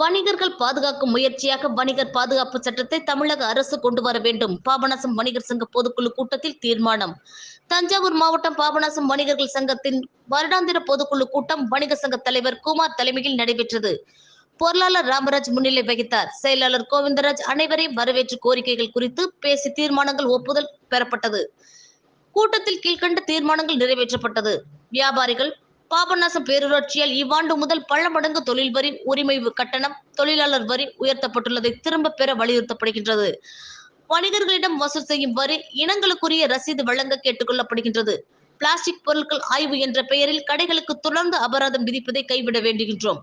வணிகர்கள் பாதுகாக்கும் முயற்சியாக வணிகர் பாதுகாப்பு சட்டத்தை தமிழக அரசு கொண்டு வர வேண்டும். பாபநாசம் வணிகர் சங்க பொதுக்குழு கூட்டத்தில் தீர்மானம். தஞ்சாவூர் மாவட்டம் பாபநாசம் வணிகர்கள் சங்கத்தின் வருடாந்திர பொதுக்குழு கூட்டம் வணிக சங்க தலைவர் குமார் தலைமையில் நடைபெற்றது. பொருளாளர் ராமராஜ் முன்னிலை வகித்தார். செயலாளர் கோவிந்தராஜ் அனைவரையும் வரவேற்று கோரிக்கைகள் குறித்து பேசி தீர்மானங்கள் ஒப்புதல் பெறப்பட்டது. கூட்டத்தில் கீழ்கண்ட தீர்மானங்கள் நிறைவேற்றப்பட்டது. வியாபாரிகள் பாபநாசம் பேரூராட்சியால் இவ்வாண்டு முதல் பல மடங்கு தொழில் வரி உரிமை கட்டணம் தொழிலாளர் வரி உயர்த்தப்பட்டுள்ளதை திரும்ப பெற வலியுறுத்தப்படுகின்றது. வணிகர்களிடம் வசூல் செய்யும் வரி இனங்களுக்குரிய ரசீது வழங்க கேட்டுக்கொள்ளப்படுகின்றது. பிளாஸ்டிக் பொருட்கள் ஆய்வு என்ற பெயரில் கடைகளுக்கு தொடர்ந்து அபராதம் விதிப்பதை கைவிட வேண்டுகின்றோம்.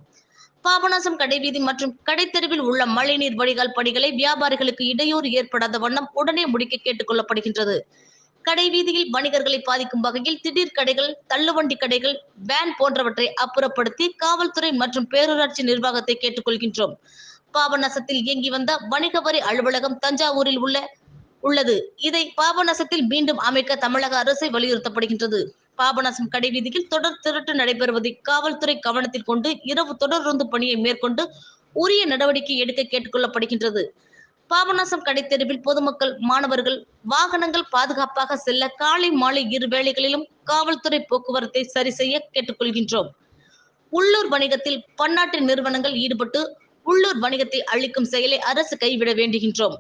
பாபநாசம் கடைவீதி மற்றும் கடைத்தெருவில் உள்ள மழைநீர் வடிகால் பணிகளை வியாபாரிகளுக்கு இடையூறு ஏற்படாத வண்ணம் உடனே முடிக்க கேட்டுக்கொள்ளப்படுகின்றது. கடை வீதியில் வணிகர்களை பாதிக்கும் வகையில் திடீர் கடைகள் தள்ளுவண்டி கடைகள் வேன் போன்றவற்றை அப்புறப்படுத்தி காவல்துறை மற்றும் பேரூராட்சி நிர்வாகத்தை கேட்டுக்கொள்கின்றோம். பாபநாசத்தில் இயங்கி வந்த வணிக வரி அலுவலகம் தஞ்சாவூரில் உள்ள உள்ளது. இதை பாபநாசத்தில் மீண்டும் அமைக்க தமிழக அரசை வலியுறுத்தப்படுகின்றது. பாபநாசம் கடை வீதியில் தொடர் திருட்டு நடைபெறுவதை காவல்துறை கவனத்தில் கொண்டு இரவு தொடர்ந்து பணியை மேற்கொண்டு உரிய நடவடிக்கை எடுக்க கேட்டுக்கொள்ளப்படுகின்றது. பாபநாசம் கடைத்தெருவில் பொதுமக்கள் மாணவர்கள் வாகனங்கள் பாதுகாப்பாக செல்ல காலை மாலை இரு வேளைகளிலும் காவல்துறை போக்குவரத்தை சரி செய்ய கேட்டுக்கொள்கின்றோம். உள்ளூர் வணிகத்தில் பன்னாட்டு நிறுவனங்கள் ஈடுபட்டு உள்ளூர் வணிகத்தை அழிக்கும் செயலை அரசு கைவிட வேண்டுகின்றோம்.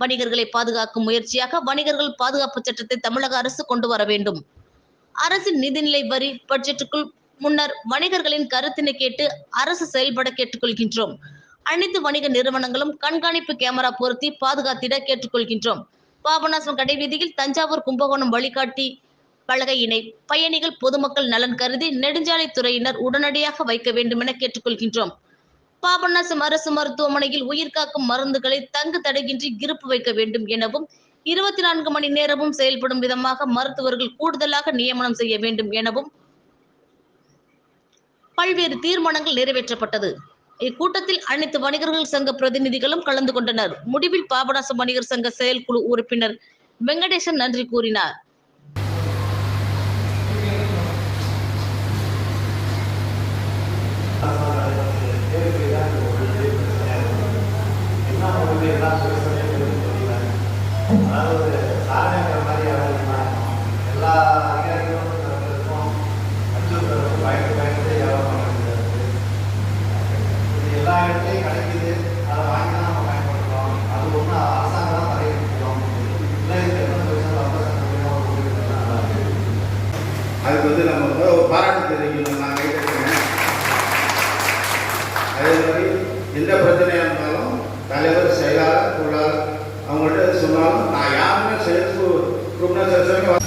வணிகர்களை பாதுகாக்கும் முயற்சியாக வணிகர்கள் பாதுகாப்பு சட்டத்தை தமிழக அரசு கொண்டு வர வேண்டும். அரசின் நிதிநிலை வரி பட்ஜெட்டுக்குள் முன்னர் வணிகர்களின் கருத்தினை கேட்டு அரசு செயல்பட கேட்டுக்கொள்கின்றோம். அனைத்து வணிக நிறுவனங்களும் கண்காணிப்பு கேமரா பொருத்தி பாதுகாத்திட கேட்டுக்கொள்கின்றோம். பாபநாசம் கடைவீதியில் தஞ்சாவூர் கும்பகோணம் வழிகாட்டி பலகையினை பயணிகள் பொதுமக்கள் நலன் கருதி நெடுஞ்சாலைத்துறையினர் உடனடியாக வைக்க வேண்டும் என கேட்டுக்கொள்கின்றோம். பாபநாசம் அரசு மருத்துவமனையில் உயிர்காக்கும் மருந்துகளை தங்கு தடையின்றி இருப்பு வைக்க வேண்டும் எனவும் இருபத்தி நான்கு மணி நேரமும் செயல்படும் விதமாக மருத்துவர்கள் கூடுதலாக நியமனம் செய்ய வேண்டும் எனவும் பல்வேறு தீர்மானங்கள் நிறைவேற்றப்பட்டது. இக்கூட்டத்தில் அனைத்து வணிகர்கள் சங்க பிரதிநிதிகளும் கலந்து கொண்டனர். முடிவில் பாபநாசம் வணிகர் சங்க செயற்குழு உறுப்பினர் வெங்கடேசன் நன்றி கூறினார். அதாவது சாதனைங்கிற மாதிரி எல்லா அதுக்கு வந்து நம்ம பாராட்டு தெரிவிக்கணும். நான் கேட்டிருக்கேன் அதே மாதிரி எந்த பிரச்சனையாக இருந்தாலும் தலைவர் செயலாளர் பொருளாளர் அவங்கள்ட்ட சொன்னாலும் நான் யாருமே செயல் குரூப்னா